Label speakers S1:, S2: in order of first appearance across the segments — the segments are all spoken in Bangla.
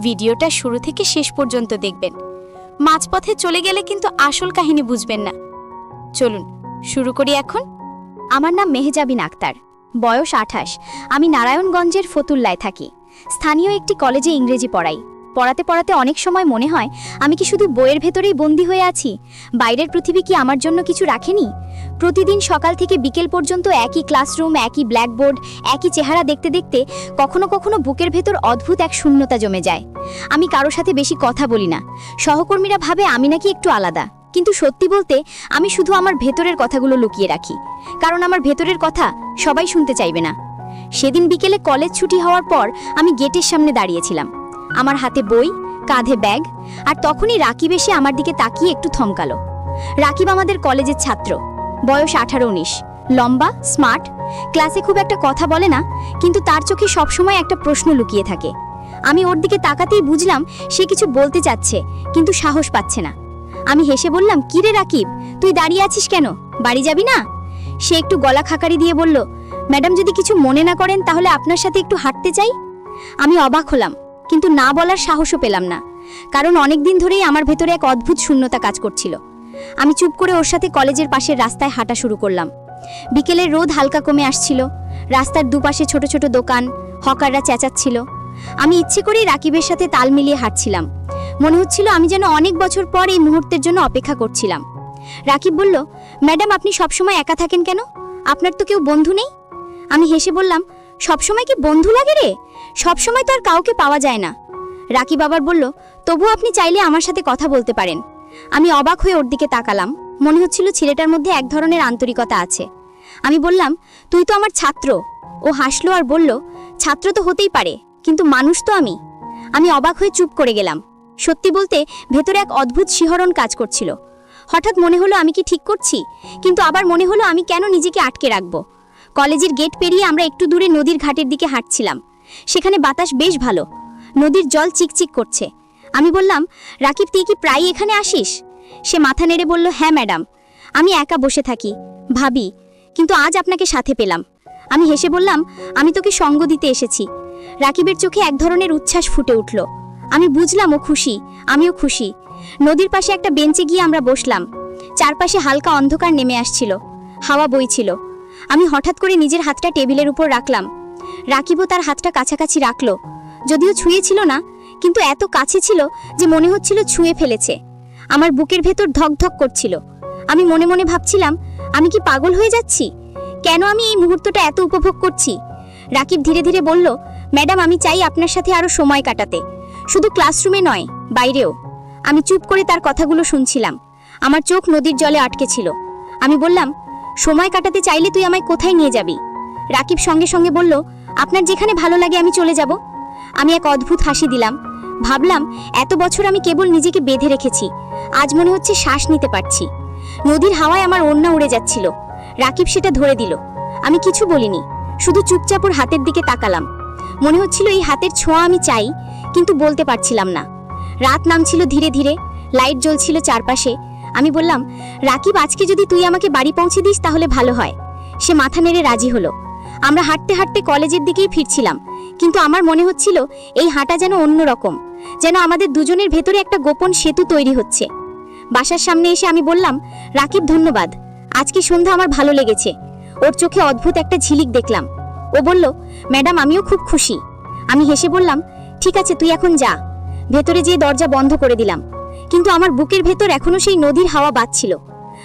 S1: ভিডিওটা শুরু থেকে শেষ পর্যন্ত দেখবেন। মাঝপথে চলে গেলে কিন্তু আসল কাহিনী বুঝবেন না। চলুন, শুরু করি এখন।
S2: আমার নাম মেহেজাবিন আক্তার, বয়স আঠাশ। আমি নারায়ণগঞ্জের ফতুল্লায় থাকি। স্থানীয় একটি কলেজে ইংরেজি পড়াই। পড়াতে পড়াতে অনেক সময় মনে হয় আমি কি শুধু বইয়ের ভেতরেই বন্দি হয়ে আছি? বাইরের পৃথিবী কি আমার জন্য কিছু রাখেনি? প্রতিদিন সকাল থেকে বিকেল পর্যন্ত একই ক্লাসরুম, একই ব্ল্যাকবোর্ড, একই চেহারা দেখতে দেখতে কখনো কখনো বুকের ভেতর অদ্ভুত এক শূন্যতা জমে যায়। আমি কারও সাথে বেশি কথা বলি না। সহকর্মীরা ভাবে আমি নাকি একটু আলাদা। কিন্তু সত্যি বলতে আমি শুধু আমার ভেতরের কথাগুলো লুকিয়ে রাখি। কারণ আমার ভেতরের কথা সবাই শুনতে চাইবে না। সেদিন বিকেলে কলেজ ছুটি হওয়ার পর আমি গেটের সামনে দাঁড়িয়েছিলাম। আমার হাতে বই, কাঁধে ব্যাগ, আর তখনই রাকিব এসে আমার দিকে তাকিয়ে একটু থমকালো। রাকিব আমাদের কলেজের ছাত্র, বয়স আঠারো উনিশ, লম্বা, স্মার্ট, ক্লাসে খুব একটা কথা বলে না, কিন্তু তার চোখে সবসময় একটা প্রশ্ন লুকিয়ে থাকে। আমি ওর দিকে তাকাতেই বুঝলাম সে কিছু বলতে চাচ্ছে, কিন্তু সাহস পাচ্ছে না। আমি হেসে বললাম কিরে রাকিব, তুই দাঁড়িয়ে আছিস কেন? বাড়ি যাবি না? সে একটু গলা খাকারি দিয়ে বলল, ম্যাডাম যদি কিছু মনে না করেন তাহলে আপনার সাথে একটু হাঁটতে চাই? আমি অবাক হলাম। কিন্তু না বলার সাহসও পেলাম না। কারণ অনেক দিন ধরেই আমার ভেতরে এক অদ্ভুত শূন্যতা কাজ করছিল। আমি চুপ করে ওর সাথে কলেজের পাশের রাস্তায় হাঁটা শুরু করলাম। বিকেলের রোদ হালকা কমে আসছিল। রাস্তার দুপাশে ছোট ছোট দোকান, হকাররা চেঁচাচ্ছিল। আমি ইচ্ছে করেই রাকিবের সাথে তাল মিলিয়ে হাঁটছিলাম। মনে হচ্ছিল আমি যেন অনেক বছর পর এই মুহূর্তের জন্য অপেক্ষা করছিলাম। রাকিব বলল, ম্যাডাম, আপনি সবসময় একা থাকেন কেন? আপনার তো কেউ বন্ধু নেই? আমি হেসে বললাম সবসময় কি বন্ধু লাগে রে? সবসময় তো আর কাউকে পাওয়া যায় না। রাকিব বাবার বলল, তবু আপনি চাইলে আমার সাথে কথা বলতে পারেন। আমি অবাক হয়ে ওর দিকে তাকালাম। মনে হচ্ছিল ছেলেটার মধ্যে এক ধরনের আন্তরিকতা আছে। আমি বললাম, তুই তো আমার ছাত্র। ও হাসলো আর বলল, ছাত্র তো হতেই পারে, কিন্তু মানুষ তো আমি। আমি অবাক হয়ে চুপ করে গেলাম। সত্যি বলতে, ভেতরে এক অদ্ভুত শিহরণ কাজ করছিল। হঠাৎ মনে হলো আমি কি ঠিক করছি, কিন্তু আবার মনে হলো আমি কেন নিজেকে আটকে রাখব। কলেজের গেট পেরিয়ে আমরা একটু দূরে নদীর ঘাটের দিকে হাঁটছিলাম। সেখানে বাতাস বেশ ভালো। নদীর জল চিকচিক করছে। আমি বললাম, রাকিব, তুই কি প্রায় এখানে আসিস? সে মাথা নেড়ে বলল হ্যাঁ ম্যাডাম। আমি একা বসে থাকি। ভাবি, কিন্তু আজ আপনাকে সাথে পেলাম। আমি হেসে বললাম, আমি তোকে সঙ্গ দিতে এসেছি। রাকিবের চোখে এক ধরনের উচ্ছ্বাস ফুটে উঠল। আমি বুঝলাম ও খুশি, আমিও খুশি। নদীর পাশে একটা বেঞ্চে গিয়ে আমরা বসলাম। চারপাশে হালকা অন্ধকার নেমে আসছিল। হাওয়া বইছিল। আমি হঠাৎ করে নিজের হাতটা টেবিলের উপর রাখলাম। রাকিবও তার হাতটা কাছাকাছি রাখল। যদিও ছুঁয়েছিল না, কিন্তু এত কাছে ছিল যে মনে হচ্ছিল ছুঁয়ে ফেলেছে। আমার বুকের ভেতর ধকধক করছিল। আমি মনে মনে ভাবছিলাম, আমি কি পাগল হয়ে যাচ্ছি? কেন আমি এই মুহূর্তটা এত উপভোগ করছি? রাকিব ধীরে ধীরে বলল, ম্যাডাম, আমি চাই আপনার সাথে আরও সময় কাটাতে। শুধু ক্লাসরুমে নয়, বাইরেও। আমি চুপ করে তার কথাগুলো শুনছিলাম। আমার চোখ নদীর জলে আটকে ছিল। আমি বললাম সময় কাটাতে চাইলে তুই আমায় কোথায় নিয়ে যাবি? রাকিব সঙ্গে সঙ্গে বলল, আপনার যেখানে ভালো লাগে আমি চলে যাব। আমি এক অদ্ভুত হাসি দিলাম। ভাবলাম, এত বছর আমি কেবল নিজেকে বেঁধে রেখেছি। আজ মনে হচ্ছে শ্বাস নিতে পারছি। নদীর হাওয়ায় আমার ওড়না উড়ে যাচ্ছিল। রাকিব সেটা ধরে দিল। আমি কিছু বলিনি। শুধু চুপচাপ ওর হাতের দিকে তাকালাম। মনে হচ্ছিল এই হাতের ছোঁয়া আমি চাই, কিন্তু বলতে পারছিলাম না। রাত নামছিল ধীরে ধীরে। লাইট জ্বলছিল চারপাশে। আমি বললাম, রাকিব, আজকে যদি তুই আমাকে বাড়ি পৌঁছে দিস তাহলে ভালো হয়। সে মাথা নেড়ে রাজি হলো। আমরা হাঁটতে হাঁটতে কলেজের দিকেই ফিরছিলাম, কিন্তু আমার মনে হচ্ছিল এই হাঁটা যেন অন্যরকম যেন আমাদের দুজনের ভেতরে একটা গোপন সেতু তৈরি হচ্ছে। বাসার সামনে এসে আমি বললাম, রাকিব, ধন্যবাদ। আজকে সন্ধ্যা আমার ভালো লেগেছে। ওর চোখে অদ্ভুত একটা ঝিলিক দেখলাম। ও বলল, ম্যাডাম, আমিও খুব খুশি। আমি হেসে বললাম, ঠিক আছে, তুই এখন যা। ভেতরে যেয়ে দরজা বন্ধ করে দিলাম। কিন্তু আমার বুকের ভেতর এখনও সেই নদীর হাওয়া বাজছিল।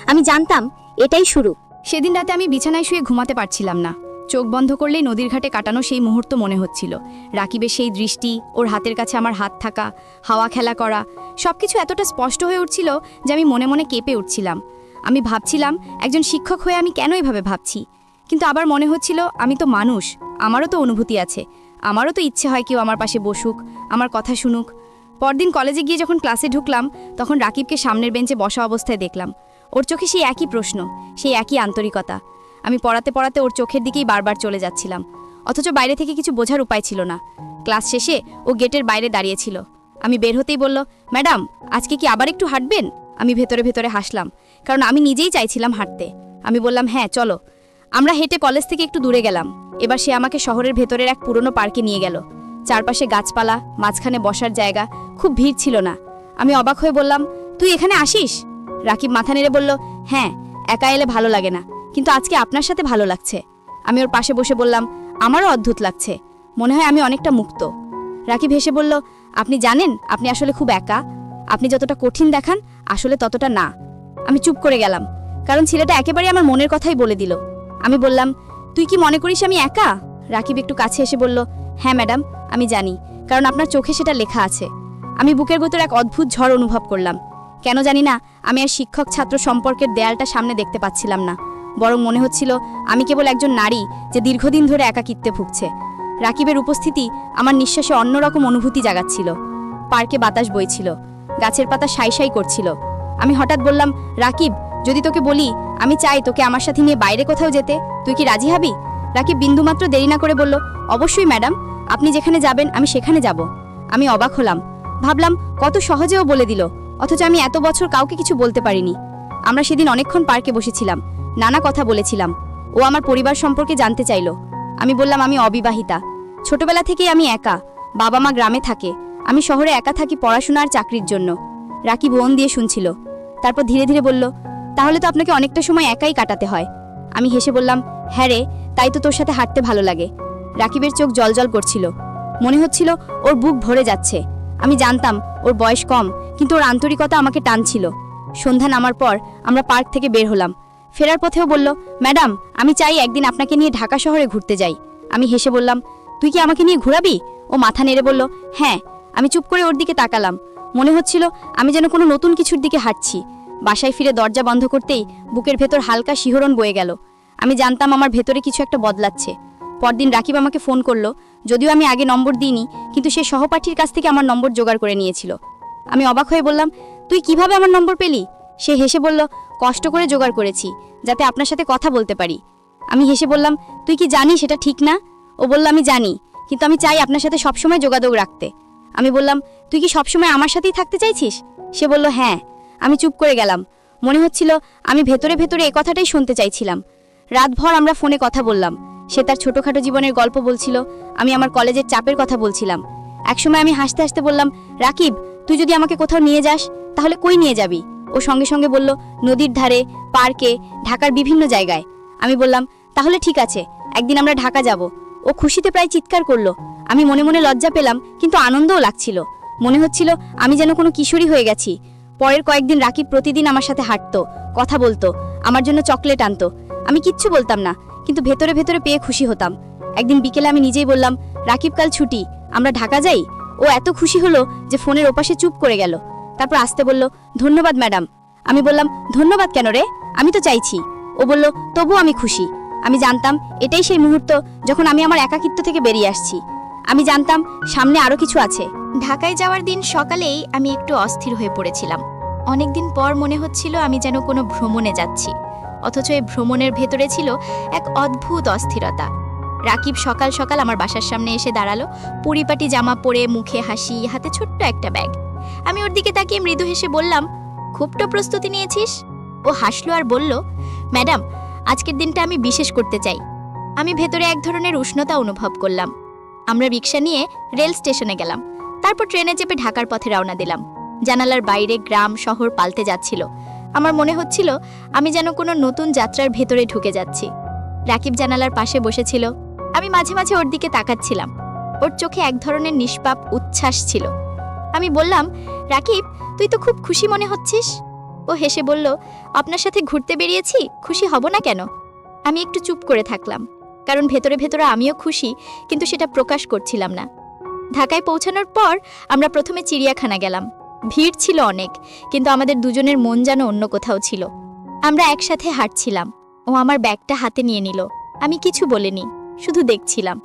S2: আমি জানতাম, এটাই শুরু।
S3: সেদিন রাতে আমি বিছানায় শুয়ে ঘুমাতে পারছিলাম না। চোখ বন্ধ করলেই নদীর ঘাটে কাটানো সেই মুহূর্ত মনে হচ্ছিল। রাকিবের সেই দৃষ্টি, ওর হাতের কাছে আমার হাত থাকা, হাওয়া খেলা করা, সবকিছু এতটা স্পষ্ট হয়ে উঠছিল যে আমি মনে মনে কেঁপে উঠছিলাম। আমি ভাবছিলাম, একজন শিক্ষক হয়ে আমি কেন এভাবে ভাবছি? কিন্তু আবার মনে হচ্ছিল, আমি তো মানুষ, আমারও তো অনুভূতি আছে। আমারও তো ইচ্ছে হয় কেউ আমার পাশে বসুক, আমার কথা শুনুক পরদিন কলেজে গিয়ে যখন ক্লাসে ঢুকলাম, তখন রাকিবকে সামনের বেঞ্চে বসা অবস্থায় দেখলাম। ওর চোখে সেই একই প্রশ্ন, সেই একই আন্তরিকতা। আমি পড়াতে পড়াতে ওর চোখের দিকেই বারবার চলে যাচ্ছিলাম। অথচ বাইরে থেকে কিছু বোঝার উপায় ছিল না। ক্লাস শেষে ও গেটের বাইরে দাঁড়িয়েছিল। আমি বের হতেই বলল, ম্যাডাম, আজকে কি আবার একটু হাঁটবেন? আমি ভেতরে ভেতরে হাসলাম, কারণ আমি নিজেই চাইছিলাম হাঁটতে। আমি বললাম হ্যাঁ চলো। আমরা হেঁটে কলেজ থেকে একটু দূরে গেলাম। এবার সে আমাকে শহরের ভেতরের এক পুরনো পার্কে নিয়ে গেল। চারপাশে গাছপালা, মাঝখানে বসার জায়গা, খুব ভিড় ছিল না। আমি অবাক হয়ে বললাম, তুই এখানে আসিস? রাকিব মাথা নেড়ে বলল হ্যাঁ একা এলে ভালো লাগে না, কিন্তু আজকে আপনার সাথে ভালো লাগছে। আমি ওর পাশে বসে বললাম, আমারও অদ্ভুত লাগছে, মনে হয় আমি অনেকটা মুক্ত। রাকিব হেসে বলল, আপনি জানেন, আপনি আসলে খুব একা। আপনি যতটা কঠিন দেখান, আসলে ততটা না। আমি চুপ করে গেলাম, কারণ ছেলেটা একেবারে আমার মনের কথাই বলে দিল। আমি বললাম, তুই কি মনে করিস আমি একা? রাকিব একটু কাছে এসে বলল হ্যাঁ ম্যাডাম, আমি জানি, কারণ আপনার চোখে সেটা লেখা আছে। আমি বুকের ভেতর এক অদ্ভুত ঝড় অনুভব করলাম। কেন জানি না, আমি আর শিক্ষক ছাত্র সম্পর্কের দেয়ালটা সামনে দেখতে পাচ্ছিলাম না। বরং মনে হচ্ছিল, আমি কেবল একজন নারী যে দীর্ঘদিন ধরে একাকিত্বে ভুগছে। রাকিবের উপস্থিতি আমার নিঃশ্বাসে অন্যরকম অনুভূতি জাগাচ্ছিল। পার্কে বাতাস বইছিল, গাছের পাতা সাই সাই করছিল। আমি হঠাৎ বললাম, রাকিব, যদি তোকে বলি, আমি চাই তোকে আমার সাথে নিয়ে বাইরে কোথাও যেতে, তুই কি রাজি হবি? রাকিব বিন্দুমাত্র দেরি না করে বলল, অবশ্যই, ম্যাডাম। আপনি যেখানে যাবেন, আমি সেখানে যাব। আমি অবাক হলাম। ভাবলাম, কত সহজেও বলে দিল, অথচ আমি এত বছর কাউকে কিছু বলতে পারিনি। আমরা সেদিন অনেকক্ষণ পার্কে বসেছিলাম, নানা কথা বলেছিলাম। ও আমার পরিবার সম্পর্কে জানতে চাইল। আমি বললাম, আমি অবিবাহিতা। ছোটবেলা থেকেই আমি একা। বাবা মা গ্রামে থাকে। আমি শহরে একা থাকি পড়াশোনা আর চাকরির জন্য। রাকিব মন দিয়ে শুনছিল। তারপর ধীরে ধীরে বলল, তাহলে তো আপনাকে অনেকটা সময় একাই কাটাতে হয়। আমি হেসে বললাম হ্যাঁ রে, তাই তো তোর সাথে হাঁটতে ভালো লাগে। রাকিবের চোখ জলজল করছিল। মনে হচ্ছিল ওর বুক ভরে যাচ্ছে। আমি জানতাম ওর বয়স কম, কিন্তু ওর আন্তরিকতা আমাকে টানছিল। সন্ধ্যা নামার পর আমরা পার্ক থেকে বের হলাম। ফেরার পথেও বলল, ম্যাডাম, আমি চাই একদিন আপনাকে নিয়ে ঢাকা শহরে ঘুরতে যাই। আমি হেসে বললাম, তুই কি আমাকে নিয়ে ঘোরাবি? ও মাথা নেড়ে বলল হ্যাঁ। আমি চুপ করে ওর দিকে তাকালাম। মনে হচ্ছিল আমি যেন কোনো নতুন কিছুর দিকে হাঁটছি। বাসায় ফিরে দরজা বন্ধ করতেই বুকের ভেতর হালকা শিহরণ বয়ে গেল। আমি জানতাম আমার ভেতরে কিছু একটা বদলাচ্ছে। পরদিন রাকিব আমাকে ফোন করল, যদিও আমি আগে নম্বর দিইনি, কিন্তু সে সহপাঠীর কাছ থেকে আমার নম্বর জোগাড় করে নিয়েছিল। আমি অবাক হয়ে বললাম, তুই কীভাবে আমার নম্বর পেলি? সে হেসে বলল, কষ্ট করে জোগাড় করেছি, যাতে আপনার সাথে কথা বলতে পারি। আমি হেসে বললাম, তুই কি জানিস সেটা ঠিক না? ও বলল, আমি জানি, কিন্তু আমি চাই আপনার সাথে সবসময় যোগাযোগ রাখতে। আমি বললাম, তুই কি সবসময় আমার সাথেই থাকতে চাইছিস? সে বলল হ্যাঁ। আমি চুপ করে গেলাম। মনে হচ্ছিল আমি ভেতরে ভেতরে এ কথাটাই শুনতে চাইছিলাম। রাতভর আমরা ফোনে কথা বললাম। সে তার ছোটখাটো জীবনের গল্প বলছিল, আমি আমার কলেজের চাপের কথা বলছিলাম। একসময় আমি হাসতে হাসতে বললাম, রাকিব, তুই যদি আমাকে কোথাও নিয়ে যাস, তাহলে কই নিয়ে যাবি? ও সঙ্গে সঙ্গে বলল, নদীর ধারে, পার্কে, ঢাকার বিভিন্ন জায়গায়। আমি বললাম, তাহলে ঠিক আছে, একদিন আমরা ঢাকা যাব। ও খুশিতে প্রায় চিৎকার করল। আমি মনে মনে লজ্জা পেলাম, কিন্তু আনন্দও লাগছিল। মনে হচ্ছিল আমি যেন কোনো কিশোরী হয়ে গেছি। পরের কয়েকদিন রাকিব প্রতিদিন আমার সাথে হাঁটতো, কথা বলতো, আমার জন্য চকলেট আনতো। আমি কিচ্ছু বলতাম না, কিন্তু ভেতরে ভেতরে পেয়ে খুশি হতাম। একদিন বিকেলে আমি নিজেই বললাম, রাকিব, কাল ছুটি, আমরা ঢাকা যাই? ও এত খুশি হলো যে ফোনের ওপাশে চুপ করে গেল। তারপর আসতে বলল, ধন্যবাদ, ম্যাডাম। আমি বললাম, ধন্যবাদ কেন রে? আমি তো চাইছি। ও বলল তবু আমি খুশি। আমি জানতাম, এটাই সেই মুহূর্ত যখন আমি আমার একাকিত্ব থেকে বেরিয়ে আসছি। আমি জানতাম সামনে আরও কিছু আছে।
S1: ঢাকায় যাওয়ার দিন সকালেই আমি একটু অস্থির হয়ে পড়েছিলাম। অনেকদিন পর মনে হচ্ছিল আমি যেন কোনো ভ্রমণে যাচ্ছি। অথচ এই ভ্রমণের ভেতরে ছিল এক অদ্ভুত অস্থিরতা। রাকিব সকাল সকাল আমার বাসার সামনে এসে দাঁড়াল, পরিপাটি জামা পরে মুখে হাসি, হাতে ছোট্ট একটা ব্যাগ। আমি ওর দিকে তাকিয়ে মৃদু হেসে বললাম, খুব তো প্রস্তুতি নিয়েছিস? ও হাসলো আর বলল, ম্যাডাম, আজকের দিনটা আমি বিশেষ করতে চাই। আমি ভেতরে এক ধরনের উষ্ণতা অনুভব করলাম। আমরা রিক্সা নিয়ে রেল স্টেশনে গেলাম। তারপর ট্রেনে চেপে ঢাকার পথে রওনা দিলাম। জানালার বাইরে গ্রাম, শহর পাল্টে যাচ্ছিল। আমার মনে হচ্ছিল, আমি যেন কোনো নতুন যাত্রার ভেতরে ঢুকে যাচ্ছি। রাকিব জানালার পাশে বসেছিল। আমি মাঝে মাঝে ওর দিকে তাকাচ্ছিলাম। ওর চোখে এক ধরনের নিষ্পাপ উচ্ছ্বাস ছিল। আমি বললাম, রাকিব, তুই তো খুব খুশি মনে হচ্ছিস? ও হেসে বলল, আপনার সাথে ঘুরতে বেরিয়েছি, খুশি হব না কেন? আমি একটু চুপ করে থাকলাম। কারণ ভেতরে ভেতরে আমিও খুশি, কিন্তু সেটা প্রকাশ করছিলাম না। ঢাকায় পৌঁছানোর পর আমরা প্রথমে চিড়িয়াখানা গেলাম। ভিড় ছিল অনেক, কিন্তু আমাদের দুজনের মন যেন অন্য কোথাও ছিল। আমরা একসাথে হাঁটছিলাম। ও আমার ব্যাগটা হাতে নিয়ে নিল। আমি কিছু বলিনি, শুধু দেখছিলাম।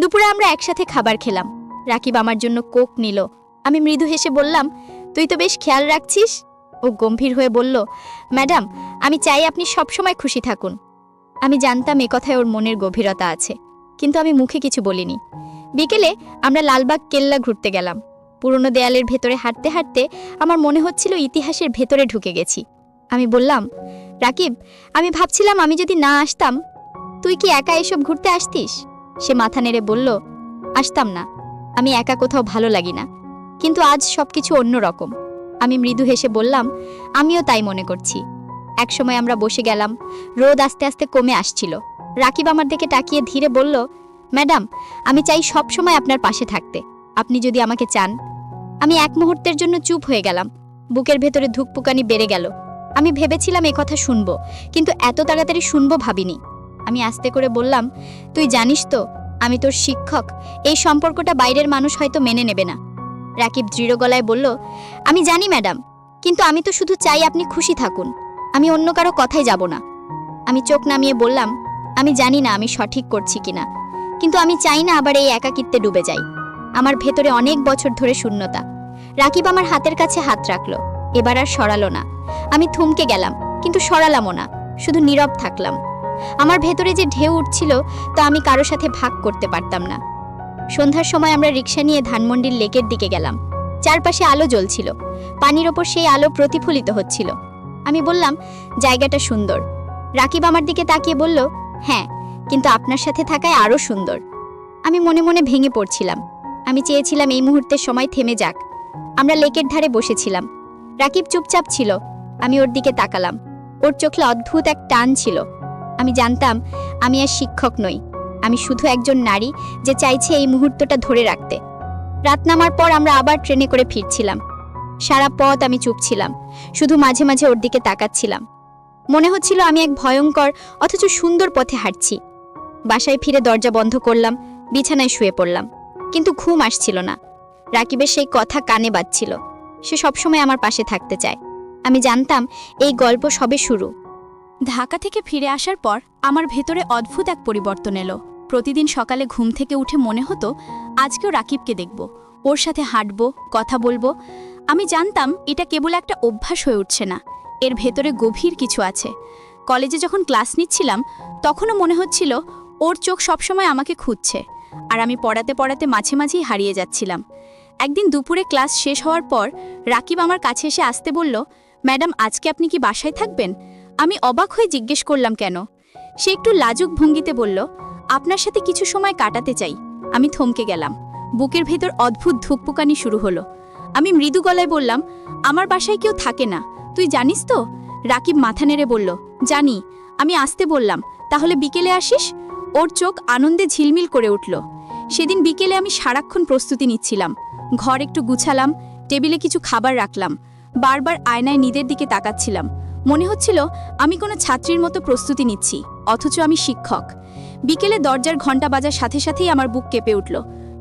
S1: দুপুরে আমরা একসাথে খাবার খেলাম। রাকিব আমার জন্য কোক নিল। আমি মৃদু হেসে বললাম, তুই তো বেশ খেয়াল রাখছিস? ও গম্ভীর হয়ে বলল, ম্যাডাম, আমি চাই আপনি সবসময় খুশি থাকুন। আমি জানতাম এ কথায় ওর মনের গভীরতা আছে, কিন্তু আমি মুখে কিছু বলিনি। বিকেলে আমরা লালবাগ কেল্লা ঘুরতে গেলাম। পুরনো দেয়ালের ভেতরে হাঁটতে হাঁটতে আমার মনে হচ্ছিল ইতিহাসের ভেতরে ঢুকে গেছি। আমি বললাম, রাকিব, আমি ভাবছিলাম আমি যদি না আসতাম, তুই কি একা এসব ঘুরতে আসতিস? সে মাথা নেড়ে বলল, আসতাম না, আমি একা কোথাও ভালো লাগি না, কিন্তু আজ সবকিছু অন্যরকম। আমি মৃদু হেসে বললাম, আমিও তাই মনে করছি। একসময় আমরা বসে গেলাম। রোদ আস্তে আস্তে কমে আসছিল। রাকিব আমার দিকে তাকিয়ে ধীরে বলল, ম্যাডাম, আমি চাই সব সময় আপনার পাশে থাকতে। আপনি যদি আমাকে চান। আমি এক মুহূর্তের জন্য চুপ হয়ে গেলাম। বুকের ভেতরে ধুকপুকানি বেড়ে গেল। আমি ভেবেছিলাম কথা শুনব, কিন্তু এত তাড়াতাড়ি শুনব ভাবিনি। আমি আস্তে করে বললাম, তুই জানিস তো, আমি তোর শিক্ষক। এই সম্পর্কটা বাইরের মানুষ হয়তো মেনে নেবে না। রাকিব দৃঢ় গলায় বলল, আমি জানি, ম্যাডাম, কিন্তু আমি তো শুধু চাই আপনি খুশি থাকুন। আমি অন্য কারও কথাই যাব না। আমি চোখ নামিয়ে বললাম, আমি জানি না আমি সঠিক করছি কিনা। কিন্তু আমি চাই না আবার এই একাকিত্বে ডুবে যাই। আমার ভেতরে অনেক বছর ধরে শূন্যতা। রাকিব আমার হাতের কাছে হাত রাখল, এবার আর সরালো না। আমি থমকে গেলাম, কিন্তু সরালামও না, শুধু নীরব থাকলাম। আমার ভেতরে যে ঢেউ উঠছিল, তা আমি কারও সাথে ভাগ করতে পারতাম না। সন্ধ্যার সময় আমরা রিক্সা নিয়ে ধানমন্ডির লেকের দিকে গেলাম। চারপাশে আলো জ্বলছিল। পানির ওপর সেই আলো প্রতিফলিত হচ্ছিল। আমি বললাম, জায়গাটা সুন্দর। রাকিব আমার দিকে তাকিয়ে বলল হ্যাঁ কিন্তু আপনার সাথে থাকায় আরও সুন্দর। আমি মনে মনে ভেঙে পড়ছিলাম। আমি চেয়েছিলাম এই মুহূর্তের সময় থেমে যাক। আমরা লেকের ধারে বসেছিলাম। রাকিব চুপচাপ ছিল। আমি ওর দিকে তাকালাম। ওর চোখে অদ্ভুত এক টান ছিল। আমি জানতাম, আমি আর শিক্ষক নই। আমি শুধু একজন নারী যে চাইছে এই মুহূর্তটা ধরে রাখতে। রাত নামার পর আমরা আবার ট্রেনে করে ফিরছিলাম। সারা পথ আমি চুপ ছিলাম, শুধু মাঝে মাঝে ওর দিকে তাকাচ্ছিলাম। মনে হচ্ছিল আমি এক ভয়ঙ্কর, অথচ সুন্দর পথে হাঁটছি। বাসায় ফিরে দরজা বন্ধ করলাম, বিছানায় শুয়ে পড়লাম। কিন্তু ঘুম আসছিল না। রাকিবের সেই কথা কানে বাজছিল। সে সবসময় আমার পাশে থাকতে চায়। আমি জানতাম, এই গল্প সবে শুরু।
S3: ঢাকা থেকে ফিরে আসার পর আমার ভেতরে অদ্ভুত এক পরিবর্তন এলো। প্রতিদিন সকালে ঘুম থেকে উঠে মনে হতো, আজকেও রাকিবকে দেখব। ওর সাথে হাঁটব, কথা বলব। আমি জানতাম এটা কেবল একটা অভ্যাস হয়ে উঠছে না। এর ভেতরে গভীর কিছু আছে। কলেজে যখন ক্লাস নিচ্ছিলাম, তখনও মনে হচ্ছিল ওর চোখ সবসময় আমাকে খুঁজছে আর আমি পড়াতে পড়াতে মাঝে মাঝেই হারিয়ে যাচ্ছিলাম। একদিন দুপুরে ক্লাস শেষ হওয়ার পর রাকিব আমার কাছে এসে আসতে বলল, ম্যাডাম, আজকে আপনি কি বাসায় থাকবেন? আমি অবাক হয়ে জিজ্ঞেস করলাম, কেন? সে একটু লাজুক ভঙ্গিতে বলল, আপনার সাথে কিছু সময় কাটাতে চাই। আমি থমকে গেলাম। বুকের ভেতর অদ্ভুত ধুকপুকানি শুরু হলো। আমি মৃদু গলায় বললাম, আমার বাসায় কেউ থাকে না। তুই জানিস তো? রাকিব মাথা নেড়ে বলল, জানি। আমি আসতে বললাম। তাহলে বিকেলে আসিস? ওর চোখ আনন্দে ঝিলমিল করে উঠল। সেদিন বিকেলে আমি সারাক্ষণ প্রস্তুতি নিচ্ছিলাম। ঘর একটু গুছালাম, টেবিলে কিছু খাবার রাখলাম, বারবার আয়নায় নিদের দিকে তাকাচ্ছিলাম। মনে হচ্ছিল, আমি কোনো ছাত্রীর মতো প্রস্তুতি নিচ্ছি, অথচ আমি শিক্ষক। বিকেলে দরজার ঘণ্টা বাজার সাথে সাথেই আমার বুক কেঁপে উঠল।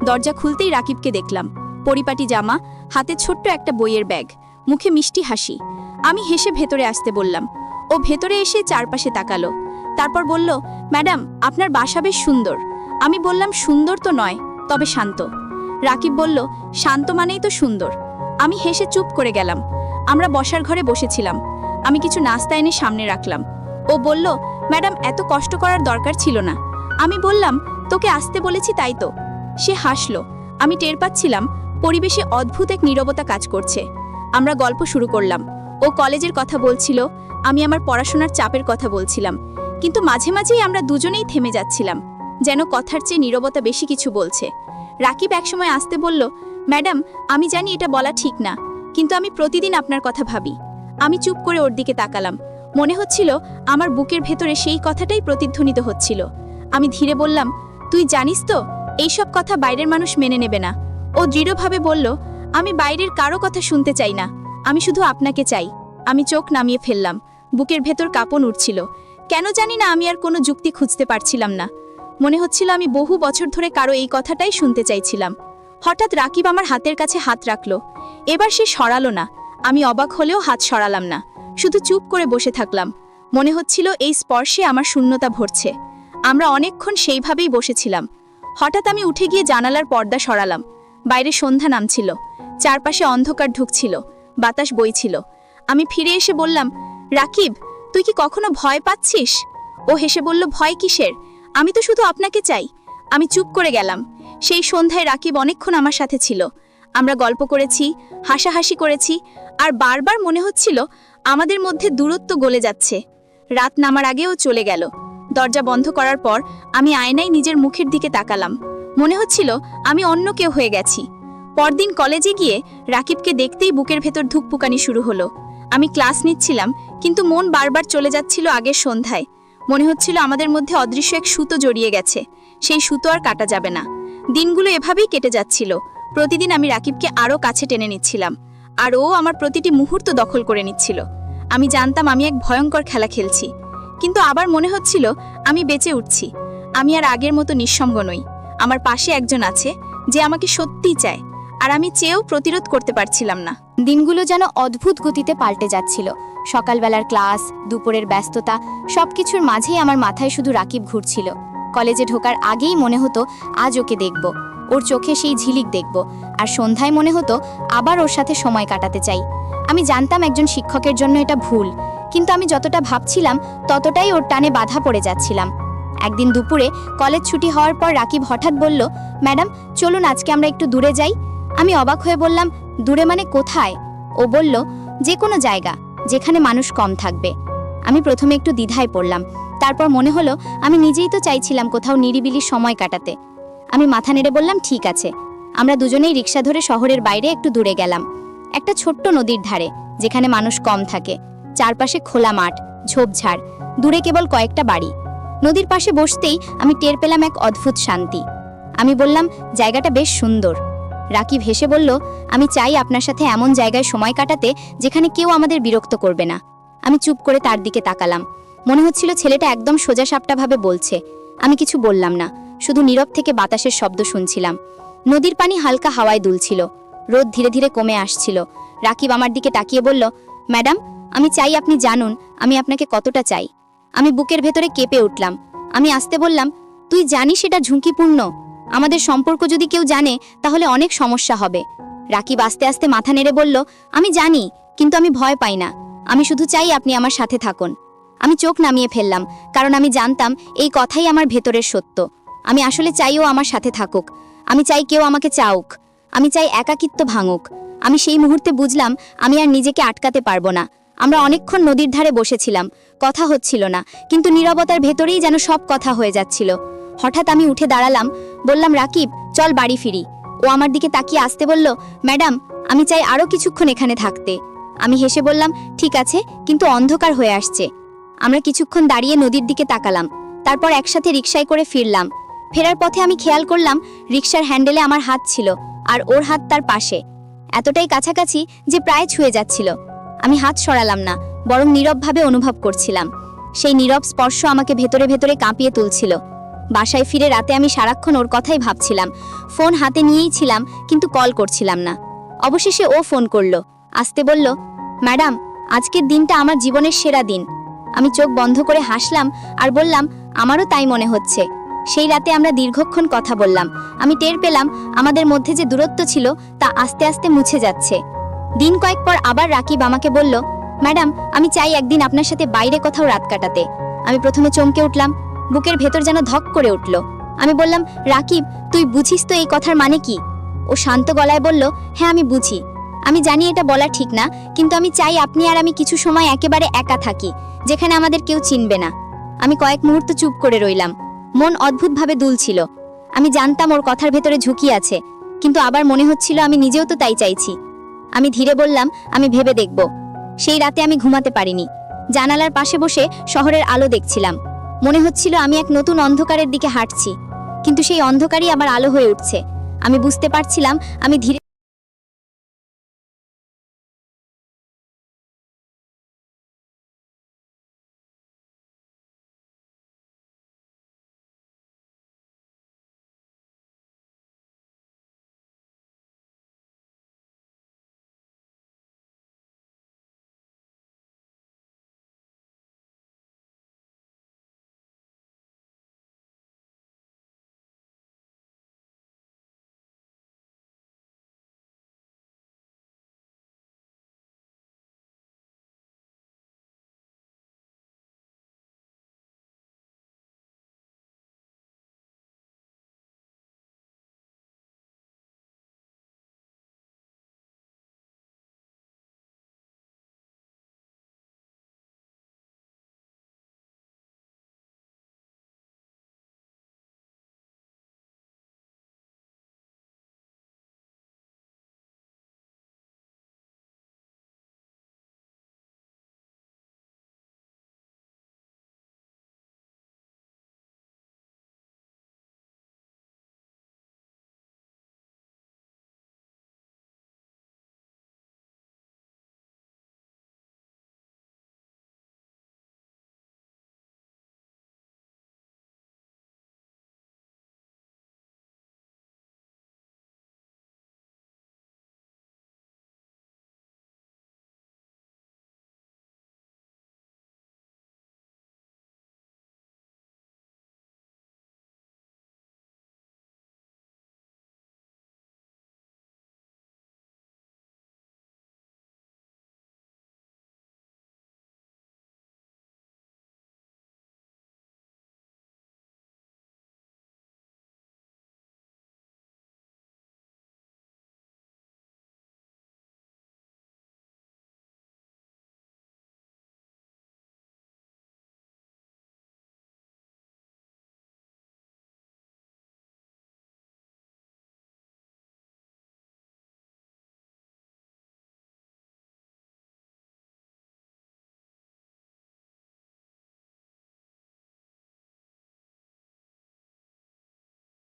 S3: দরজা খুলতেই রাকিবকে দেখলাম। পরিপাটি জামা, হাতে ছোট্ট একটা বইয়ের ব্যাগ, মুখে মিষ্টি হাসি। আমি হেসে ভেতরে আসতে বললাম। ও ভেতরে এসে চারপাশে তাকালো। তারপর বলল, ম্যাডাম, আপনার বাসা বেশ সুন্দর। আমি বললাম, সুন্দর তো নয়, তবে শান্ত। রাকিব বলল, শান্ত মানেই তো সুন্দর। আমি হেসে চুপ করে গেলাম। আমরা বসার ঘরে বসেছিলাম। আমি কিছু নাস্তা এনে সামনে রাখলাম। ও বলল, ম্যাডাম, এত কষ্ট করার দরকার ছিল না। আমি বললাম, তোকে আসতে বলেছি তাই তো। সে হাসল। আমি টের পাচ্ছিলাম পরিবেশে অদ্ভুত এক নীরবতা কাজ করছে। আমরা গল্প শুরু করলাম। ও কলেজের কথা বলছিল, আমি আমার পড়াশোনার চাপের কথা বলছিলাম। কিন্তু মাঝে মাঝেই আমরা দুজনেই থেমে যাচ্ছিলাম, যেন কথার চেয়ে নীরবতা বেশি কিছু বলছে। রাকিব একসময় আসতে বলল, ম্যাডাম, আমি জানি এটা বলা ঠিক না, কিন্তু আমি প্রতিদিন আপনার কথা ভাবি। আমি চুপ করে ওর দিকে তাকালাম। মনে হচ্ছিল, আমার বুকের ভেতরে সেই কথাটাই প্রতিধ্বনিত হচ্ছিল। আমি ধীরে বললাম, তুই জানিস তো, এইসব কথা বাইরের মানুষ মেনে নেবে না। ও দৃঢ়ভাবে বলল, আমি বাইরের কারও কথা শুনতে চাই না। আমি শুধু আপনাকে চাই। আমি চোখ নামিয়ে ফেললাম। বুকের ভেতর কাঁপন উঠছিল। কেন জানি না, আমি আর কোনো যুক্তি খুঁজতে পারছিলাম না। মনে হচ্ছিল আমি বহু বছর ধরে কারও এই কথাটাই শুনতে চাইছিলাম। হঠাৎ রাকিব আমার হাতের কাছে হাত রাখল। এবার সে সরালো না। আমি অবাক হলেও হাত সরালাম না। শুধু চুপ করে বসে থাকলাম। মনে হচ্ছিল এই স্পর্শে আমার শূন্যতা ভরছে। আমরা অনেকক্ষণ সেইভাবেই বসেছিলাম। হঠাৎ আমি উঠে গিয়ে জানালার পর্দা সরালাম। বাইরে সন্ধ্যা নামছিল। চারপাশে অন্ধকার ঢুকছিল। বাতাস বইছিল। আমি ফিরে এসে বললাম, রাকিব, তুই কি কখনো ভয় পাচ্ছিস? ও হেসে বলল, ভয় কিসের? আমি তো শুধু আপনাকে চাই। আমি চুপ করে গেলাম। সেই সন্ধ্যায় রাকিব অনেকক্ষণ আমার সাথে ছিল। আমরা গল্প করেছি, হাসাহাসি করেছি, আর বারবার মনে হচ্ছিল আমাদের মধ্যে দূরত্ব গলে যাচ্ছে। রাত নামার আগেও চলে গেল। দরজা বন্ধ করার পর আমি আয়নায় নিজের মুখের দিকে তাকালাম।
S2: মনে হচ্ছিল আমি অন্য কেউ হয়ে গেছি। পরদিন কলেজে গিয়ে রাকিবকে দেখতেই বুকের ভেতর ধুকপুকানি শুরু হলো। আমি ক্লাস নিচ্ছিলাম, কিন্তু মন বারবার চলে যাচ্ছিল আগের সন্ধ্যায়। মনে হচ্ছিল আমাদের মধ্যে অদৃশ্য এক সুতো জড়িয়ে গেছে, সেই সুতো আর কাটা যাবে না। দিনগুলো এভাবেই কেটে যাচ্ছিল। প্রতিদিন আমি রাকিবকে আরও কাছে টেনে নিচ্ছিলাম, আর ও আমার প্রতিটি মুহূর্ত দখল করে নিচ্ছিল। আমি জানতাম আমি এক ভয়ঙ্কর খেলা খেলছি, কিন্তু আবার মনে হচ্ছিল আমি বেঁচে উঠছি। আমি আর আগের মতো নিঃসঙ্গ নই। আমার পাশে একজন আছে যে আমাকে সত্যিই চায়, আর আমি চেয়েও প্রতিরোধ করতে পারছিলাম না।
S3: দিনগুলো যেন অদ্ভুত গতিতে পাল্টে যাচ্ছিল। সকালবেলার ক্লাস, দুপুরের ব্যস্ততা, সবকিছুর মাঝেই আমার মাথায় শুধু রাকিব ঘুরছিল। কলেজে ঢোকার আগেই মনে হতো, আজ ওকে দেখব। ওর চোখে সেই ঝিলিক দেখব। আর সন্ধ্যায় মনে হতো, আবার ওর সাথে সময় কাটাতে চাই। আমি জানতাম একজন শিক্ষকের জন্য এটা ভুল, কিন্তু আমি যতটা ভাবছিলাম, ততটাই ওর টানে বাধা পড়ে যাচ্ছিলাম। একদিন দুপুরে কলেজ ছুটি হওয়ার পর রাকিব হঠাৎ বলল, ম্যাডাম, চলুন আজকে আমরা একটু দূরে যাই। আমি অবাক হয়ে বললাম, দূরে মানে কোথায়? ও বলল, যে কোনো জায়গা, যেখানে মানুষ কম থাকবে। আমি প্রথমে একটু দ্বিধায় পড়লাম। তারপর মনে হলো, আমি নিজেই তো চাইছিলাম কোথাও নিরিবিলি সময় কাটাতে। আমি মাথা নেড়ে বললাম, ঠিক আছে। আমরা দুজনেই রিক্সা ধরে শহরের বাইরে একটু দূরে গেলাম। একটা ছোট্ট নদীর ধারে, যেখানে মানুষ কম থাকে। চারপাশে খোলা মাঠ, ঝোপঝাড়। দূরে কেবল কয়েকটা বাড়ি। নদীর পাশে বসতেই আমি টের পেলাম এক অদ্ভুত শান্তি। আমি বললাম, জায়গাটা বেশ সুন্দর। রাকিব হেসে বলল, আমি চাই আপনার সাথে এমন জায়গায় সময় কাটাতে যেখানে কেউ আমাদের বিরক্ত করবে না। আমি চুপ করে তার দিকে তাকালাম। মনে হচ্ছিল ছেলেটা একদম সোজা সাপটাভাবে বলছে। আমি কিছু বললাম না, শুধু নীরব থেকে বাতাসের শব্দ শুনছিলাম। নদীর পানি হালকা হাওয়ায় দুলছিল। রোদ ধীরে ধীরে কমে আসছিল। রাকিব আমার দিকে তাকিয়ে বলল, ম্যাডাম, আমি চাই আপনি জানুন, আমি আপনাকে কতটা চাই। আমি বুকের ভেতরে কেঁপে উঠলাম। আমি আসতে বললাম, তুই জানিস এটা ঝুঁকিপূর্ণ? আমাদের সম্পর্ক যদি কেউ জানে, তাহলে অনেক সমস্যা হবে। রাকিব আস্তে আস্তে মাথা নেড়ে বলল, আমি জানি, কিন্তু আমি ভয় পাই না। আমি শুধু চাই আপনি আমার সাথে থাকুন। আমি চোখ নামিয়ে ফেললাম, কারণ আমি জানতাম এই কথাই আমার ভেতরের সত্য। আমি আসলে চাইও আমার সাথে থাকুক। আমি চাই কেউ আমাকে চাউক। আমি চাই একাকিত্ব ভাঙুক। আমি সেই মুহূর্তে বুঝলাম, আমি আর নিজেকে আটকাতে পারব না। আমরা অনেকক্ষণ নদীর ধারে বসেছিলাম, কথা হচ্ছিল না, কিন্তু নীরবতার ভেতরেই যেন সব কথা হয়ে যাচ্ছিল। হঠাৎ আমি উঠে দাঁড়ালাম, বললাম, রাকিব, চল বাড়ি ফিরি। ও আমার দিকে তাকিয়ে আসতে বলল, ম্যাডাম, আমি চাই আরও কিছুক্ষণ এখানে থাকতে। আমি হেসে বললাম, ঠিক আছে, কিন্তু অন্ধকার হয়ে আসছে। আমরা কিছুক্ষণ দাঁড়িয়ে নদীর দিকে তাকালাম, তারপর একসাথে রিকশায় করে ফিরলাম। ফেরার পথে আমি খেয়াল করলাম, রিকশার হ্যান্ডেলে আমার হাত ছিল, আর ওর হাত তার পাশে। এতটাই কাছাকাছি যে প্রায় ছুঁয়ে যাচ্ছিল। আমি হাত সরালাম না, বরং নীরবভাবে অনুভব করছিলাম। সেই নীরব স্পর্শ আমাকে ভেতরে ভেতরে কাঁপিয়ে তুলছিল। বাসায় ফিরে রাতে আমি সারাক্ষণ ওর কথাই ভাবছিলাম। ফোন হাতে নিয়েই ছিলাম, কিন্তু কল করছিলাম না। অবশেষে ও ফোন করল। আসতে বলল, ম্যাডাম, আজকের দিনটা আমার জীবনের সেরা দিন। আমি চোখ বন্ধ করে হাসলাম আর বললাম, আমারও তাই মনে হচ্ছে। সেই রাতে আমরা দীর্ঘক্ষণ কথা বললাম। আমি টের পেলাম, আমাদের মধ্যে যে দূরত্ব ছিল তা আস্তে আস্তে মুছে যাচ্ছে। দিন কয়েক পর আবার রাকিব আমাকে বলল, ম্যাডাম, আমি চাই একদিন আপনার সাথে বাইরে কোথাও রাত কাটাতে। আমি প্রথমে চমকে উঠলাম, বুকের ভেতর যেন ধক করে উঠল। আমি বললাম, রাকিব, তুই বুঝিস তো এই কথার মানে কি? ও শান্ত গলায় বলল হ্যাঁ আমি বুঝি। আমি জানি এটা বলা ঠিক না, কিন্তু আমি চাই আপনি আর আমি কিছু সময় একেবারে একা থাকি, যেখানে আমাদের কেউ চিনবে না। আমি কয়েক মুহূর্ত চুপ করে রইলাম। মন অদ্ভুতভাবে দুলছিল। আমি জানতাম ওর কথার ভেতরে ঝুঁকি আছে, কিন্তু আবার মনে হচ্ছিল আমি নিজেও তো তাই চাইছি। আমি ধীরে বললাম, আমি ভেবে দেখব। সেই রাতে আমি ঘুমাতে পারিনি। জানালার পাশে বসে শহরের আলো দেখছিলাম। মনে হচ্ছিল আমি এক নতুন অন্ধকারের দিকে হাঁটছি। কিন্তু সেই অন্ধকারই আবার আলো হয়ে উঠছে। আমি বুঝতে পারছিলাম, আমি ধীরে